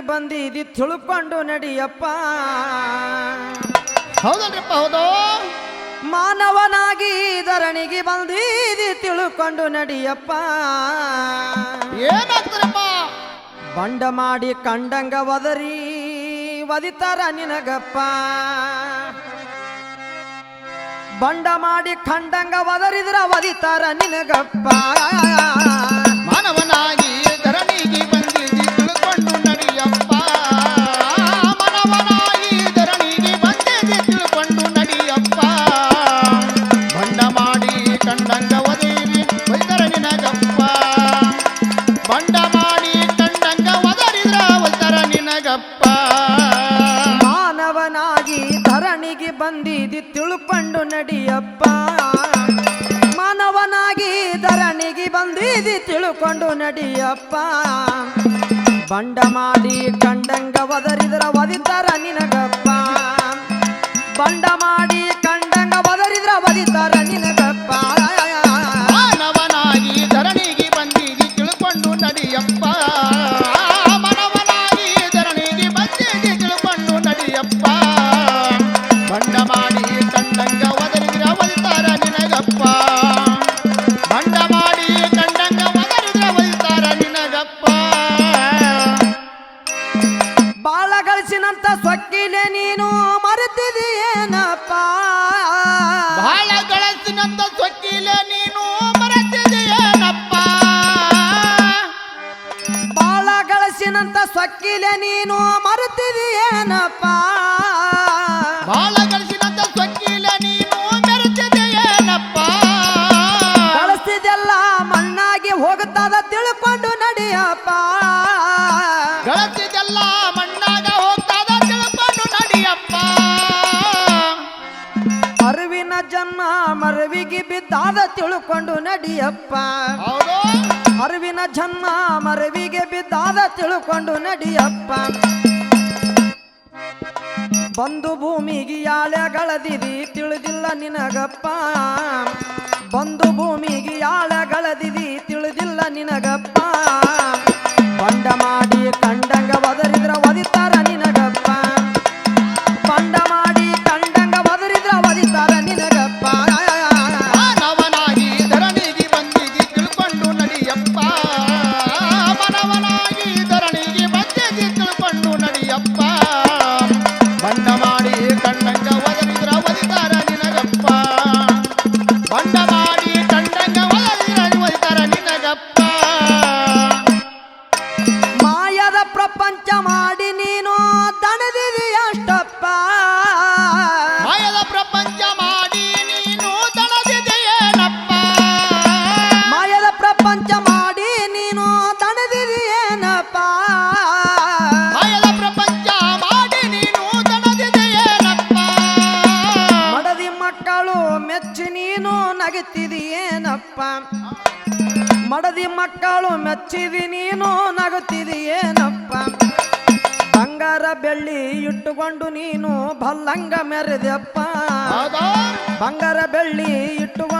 ಬಂದಿದಿ ತಿಳ್ಕೊಂಡು ನಡಿಯಪ್ಪ. ಹೌದಲ್ರಿಪ್ಪ ಹೌದು? ಮಾನವನಾಗಿ ಧರಣಿಗೆ ಬಂದಿದಿ ತಿಳ್ಕೊಂಡು ನಡಿಯಪ್ಪ. ಏನಾಗ್ತಾರಪ್ಪ ಬಂಡ ಮಾಡಿ ಕಂಡಂಗ ಒದರಿ ಒದಿತಾರ ನಿನಗಪ್ಪ. ಬಂಡ ಮಾಡಿ ಕಂಡಂಗ ಒದರಿದ್ರ ಒದಿತಾರ ನಿನಗಪ್ಪ. ಮಾನವನಾಗಿ ಬಂದಿದಿ ತಿಳ್ಕೊಂಡು ನಡಿಯಪ್ಪ. ಮಾನವನಾಗಿ ಧರಣಿಗೆ ಬಂದಿದಿ ತಿಳ್ಕೊಂಡು ನಡಿಯಪ್ಪ. ಬಂಡ ಮಾಡಿ ಕಂಡಂಗ ಒದರಿದ್ರ ಒದಿತಾರ ನಿನಗಪ್ಪ. ಬಂಡ ಮಾಡಿ ಸೊಕ್ಕಿಲ ನೀನು ಮರೆತಿದೆಯೇನಪ್ಪ ಬಾಳ ಗಳಿಸಿನಂತ ಸೊಕ್ಕಿಲೆ ನೀನು ಮರೆತಿದೆಯೇನಪ್ಪ ಬಾಳ ಗಳಿಸಿನಂತ ಸೊಕ್ಕಿಲ ನೀನು ಮೆರೆತಿದೆಯೇನಪ್ಪ ಗಳಿಸಿದೆಲ್ಲ ಮಣ್ಣಾಗಿ ಹೋಗುತ್ತದ ತಿಳ್ಕೊಂಡು ನಡೆಯಪ್ಪ. ಗಳಿಸಿದೆಲ್ಲ ಜನ್ಮ ಮರವಿಗೆ ಬಿದ್ದಾದ ತಿಳ್ಕೊಂಡು ನಡಿಯಪ್ಪ. ಅರಿವಿನ ಜನ್ಮ ಮರವಿಗೆ ಬಿದ್ದಾದ ತಿಳ್ಕೊಂಡು ನಡಿಯಪ್ಪ. ಬಂದು ಭೂಮಿಗೆ ಯಾಳೆಗಳದಿದಿ ತಿಳಿದಿಲ್ಲ ನಿನಗಪ್ಪ. ಬಂದು ಭೂಮಿಗೆ ಯಾಳೆಗಳದಿದಿ ತಿಳಿದಿಲ್ಲ ನಿನಗಪ್ಪ. ಬಂಡ ಮೆಚ್ಚಿ ನೀನು ನಗುತ್ತಿದೆಯೇನಪ್ಪ ಮಡದಿ ಮಕ್ಕಳು ಮೆಚ್ಚಿದಿ ನೀನು ನಗುತ್ತಿದೆಯೇನಪ್ಪ ಬಂಗಾರ ಬೆಳ್ಳಿ ಇಟ್ಟುಕೊಂಡು ನೀನು ಬಲ್ಲಂಗ ಮೆರೆದಪ್ಪ? ಬಂಗಾರ ಬೆಳ್ಳಿ ಇಟ್ಟುಕೊಂಡು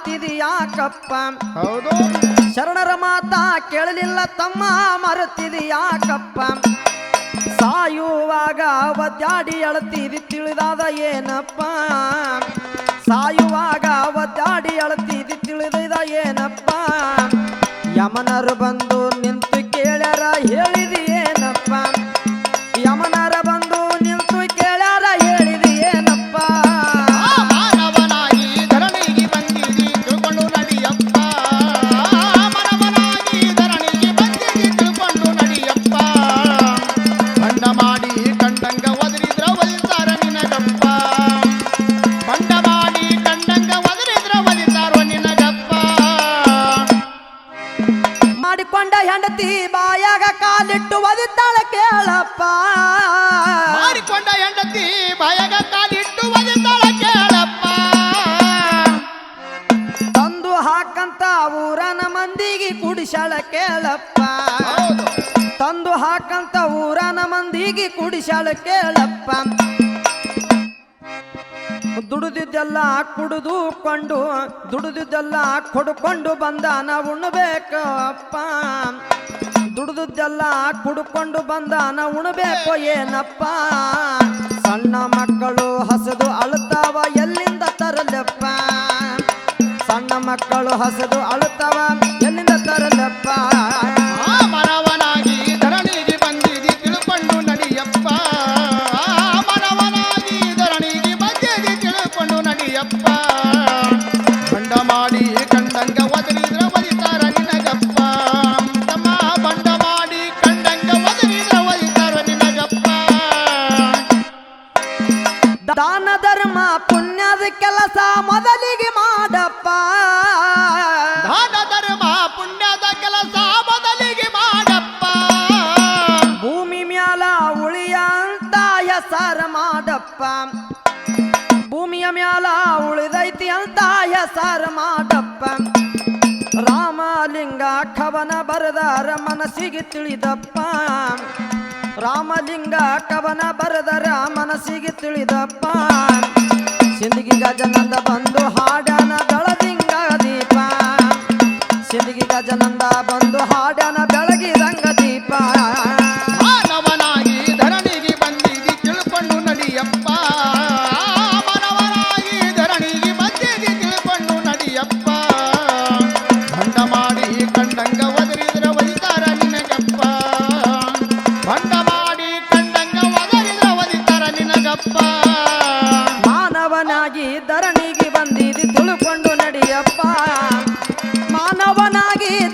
ಮರೆತಿದೆಯಾಕಪ್ಪ ಹೌದು ಶರಣರ ಮಾತ ಕೇಳಲಿಲ್ಲ ತಮ್ಮ ಮರೆತಿದೆಯಾಕಪ್ಪ ಸಾಯುವಾಗ ಒದ್ದಾಡಿ ಅಳತಿದಿ ತಿಳಿದಾದ ಏನಪ್ಪ ಸಾಯುವಾಗ ಒದ್ದಾಡಿ ಅಳತಿದಿ ತಿಳಿದ ಏನಪ್ಪ ಯಮನರು ಬಂದು ಹೆಂಡತಿ ಬಾಯಾಗ ಕಾಲಿಟ್ಟು ಒದಿತಾಳ ಕೇಳಪ್ಪ ತಂದು ಹಾಕಂತ ಊರನ ಮಂದಿಗೆ ಕುಡಿಸಾಳ ಕೇಳಪ್ಪ. ತಂದು ಹಾಕಂತ ಊರನ ಮಂದಿಗೆ ಕುಡಿಸಾಳ ಕೇಳಪ್ಪ. ದುಡಿದಿದ್ದೆಲ್ಲ ಕುಡಿದು ಕೊಂಡು ದುಡಿದಿದ್ದೆಲ್ಲ ಕೊಡ್ಕೊಂಡು ಬಂದ ನಾವು ಅಪ್ಪ ದುಡಿದಿದ್ದೆಲ್ಲ ಕುಡ್ಕೊಂಡು ಬಂದ ನಾವು ಉಣ್ಬೇಕು ಏನಪ್ಪ. ಸಣ್ಣ ಮಕ್ಕಳು ಹಸದು ಅಳುತ್ತಾವ ಎಲ್ಲಿಂದ ತರಲಪ್ಪ ಸಣ್ಣ ಮಕ್ಕಳು ಹಸದು ಅಳುತ್ತಾವ ಮೊದಲಿಗೆ ಮಾಡಪ್ಪ ದಾನ ಧರ್ಮ ಪುಣ್ಯದ ಕೆಲಸ ಮೊದಲಿಗೆ ಮಾಡಪ್ಪ ಭೂಮಿ ಮ್ಯಾಲ ಉಳಿಯ ಅಂತ ಹೆಸರ ಮಾಡಪ್ಪ ಭೂಮಿಯ ಮ್ಯಾಲ ಉಳಿದೈತಿ ಅಂತ ಹೆಸರ ಮಾಡಪ್ಪ ರಾಮಲಿಂಗ ಕವನ ಬರೆದಾರ ಮನಸ್ಸಿಗೆ ತಿಳಿದಪ್ಪ. ರಾಮಲಿಂಗ ಕವನ ಬರೆದರ ಮನಸ್ಸಿಗೆ ತಿಳಿದಪ್ಪ. जिंदगी का जनादा ತಿಳ್ಕೊಂಡು ನಡಿಯಪ್ಪ. ಮಾನವನಾಗಿ